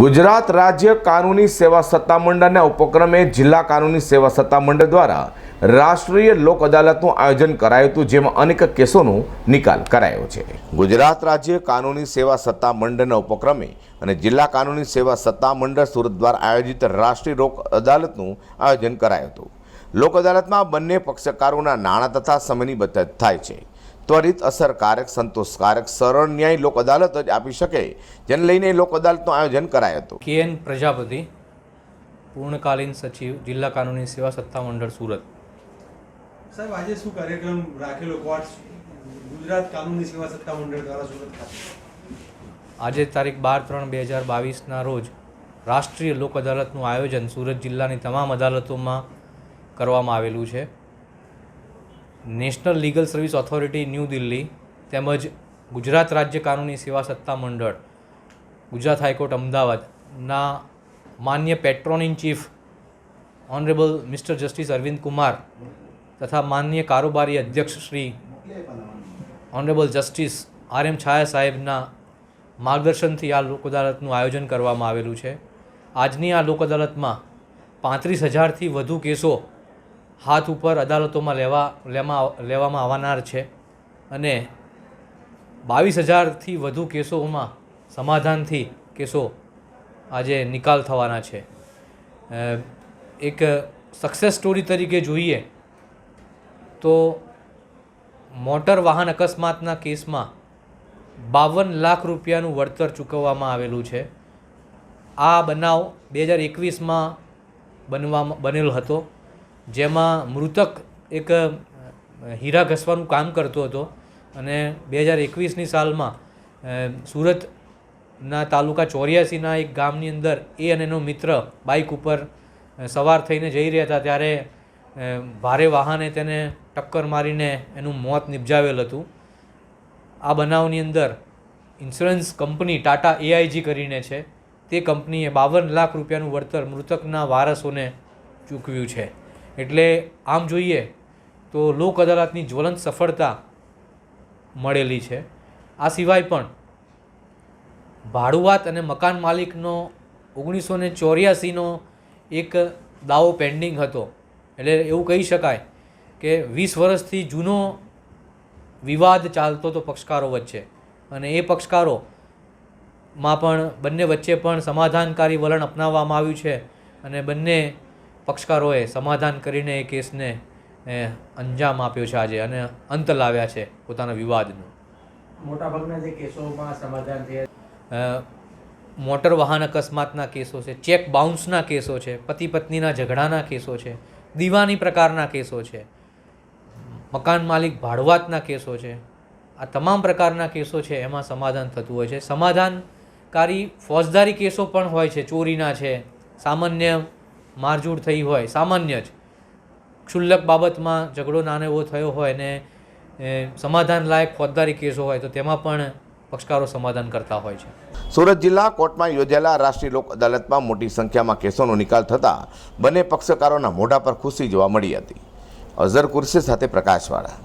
ગુજરાત રાજ્ય કાનૂની સેવા સત્તામંડળના ઉપક્રમે જિલ્લા કાનૂની સેવા સત્તામંડળ દ્વારા રાષ્ટ્રીય લોક અદાલતનું આયોજન કરાયું હતું, જેમાં અનેક કેસોનો નિકાલ કરાયો છે. ગુજરાત રાજ્ય કાનૂની સેવા સત્તામંડળના ઉપક્રમે અને જિલ્લા કાનૂની સેવા સત્તામંડળ સુરત દ્વારા આયોજિત રાષ્ટ્રીય લોક અદાલતનું આયોજન કરાયું હતું. લોક અદાલતમાં બંને પક્ષકારોના નાણાં તથા સમયની બચત થાય છે. ત્વરિત અસરકારક સંતોષકારક સરળ ન્યાય લોક અદાલત જ આપી શકે જેને લઈને લોક અદાલતનું આયોજન કરાયું હતું. કે એન પ્રજાપતિ પૂર્ણકાલીન સચિવ જિલ્લા કાનૂની સેવા સત્તામંડળ સુરત. સાહેબ આજે શું કાર્યક્રમ રાખેલો? કોર્ટ ગુજરાત કાનૂની સેવા સત્તા મંડળ દ્વારા સુરત ખાતે. આજે તારીખ બાર ત્રણ બે હજાર બાવીસના રોજ રાષ્ટ્રીય લોક અદાલતનું આયોજન સુરત જિલ્લાની તમામ અદાલતોમાં કરવામાં આવેલું છે. National legal service authority new Delhi તેમજ ગુજરાત રાજ્ય કાનૂની સેવા સત્તા મંડળ, ગુજરાત હાઈકોર્ટ અમદાવાદના માન્ય patron in chief honourable mister justice Arvind Kumar તથા માન્ય કારોબારી અધ્યક્ષ Shri honourable justice R M Chhaya સાહેબના માર્ગદર્શનથી આ લોક અદાલતનું આયોજન કરવામાં આવેલું છે. આજની આ લોક અદાલતમાં પાંત્રીસ હજારથી વધુ કેસો હાથ ઉપર અદાલતોમાં લેવા લેવામાં લેવામાં આવનાર છે. અને બાવીસ હજારથી વધુ કેસોમાં સમાધાનથી કેસો આજે નિકાલ થવાના છે. એક સક્સેસ સ્ટોરી તરીકે જોઈએ તો મોટર વાહન અકસ્માતના કેસમાં બાવન લાખ રૂપિયાનું વળતર ચૂકવવામાં આવેલું છે. આ બનાવ બે હજાર એકવીસમાં બનવામાં, બનેલો હતો. જેમાં મૃતક એક હીરા ઘસવાનું કામ કરતો હતો અને બે હજાર એકવીસની સાલમાં સુરતના તાલુકા ચોર્યાસીના એક ગામની અંદર એ અને એનો મિત્ર બાઇક ઉપર સવાર થઈને જઈ રહ્યા હતા ત્યારે ભારે વાહને તેને ટક્કર મારીને એનું મોત નિપજાવેલ હતું. આ બનાવની અંદર ઇન્સ્યોરન્સ કંપની ટાટા એઆઈજી કરીને છે. તે કંપનીએ બાવન લાખ રૂપિયાનું વળતર મૃતકના વારસોને ચૂકવ્યું છે. એટલે આમ જોઈએ તો લોક અદાલતની જ્વલંત સફળતા મળેલી છે. આ સિવાય પણ ભાડુઆત અને મકાન માલિકનો ઓગણીસો ને ચોર્યાસીનો એક દાવો પેન્ડિંગ હતો. એટલે એવું કહી શકાય કે વીસ વર્ષથી જૂનો વિવાદ ચાલતો હતો પક્ષકારો વચ્ચે અને એ પક્ષકારોમાં પણ બંને વચ્ચે પણ સમાધાનકારી વલણ અપનાવવામાં આવ્યું છે અને બંને પક્ષકારોએ સમાધાન કરીને એ કેસને અંજામ આપ્યો છે આજે અને અંત લાવ્યા છે પોતાના વિવાદનો. મોટાભાગના જે કેસોમાં સમાધાન થયા મોટર વાહન અકસ્માતના કેસો છે ચેક બાઉન્સના કેસો છે પતિ પત્નીના ઝઘડાના કેસો છે દીવાની પ્રકારના કેસો છે મકાન માલિક ભાડવાતના કેસો છે આ તમામ પ્રકારના કેસો છે એમાં સમાધાન થતું હોય છે. સમાધાનકારી ફોજદારી કેસો પણ હોય છે ચોરીના છે સામાન્ય મારઝૂડ થઈ હોય, સામાન્ય જ. ક્ષુલ્લક બાબતમાં ઝઘડો નાનો એવો થયો હોય ને સમાધાન લાયક ફોજદારી કેસો હોય તો તેમાં પણ પક્ષકારો સમાધાન કરતા હોય છે. સુરત જિલ્લા કોર્ટમાં યોજાયેલા રાષ્ટ્રીય લોક અદાલતમાં મોટી સંખ્યામાં કેસોનો નિકાલ થતાં બંને પક્ષકારોના મોઢા પર ખુશી જોવા મળી હતી. અઝર કુરશી સાથે પ્રકાશવાળા.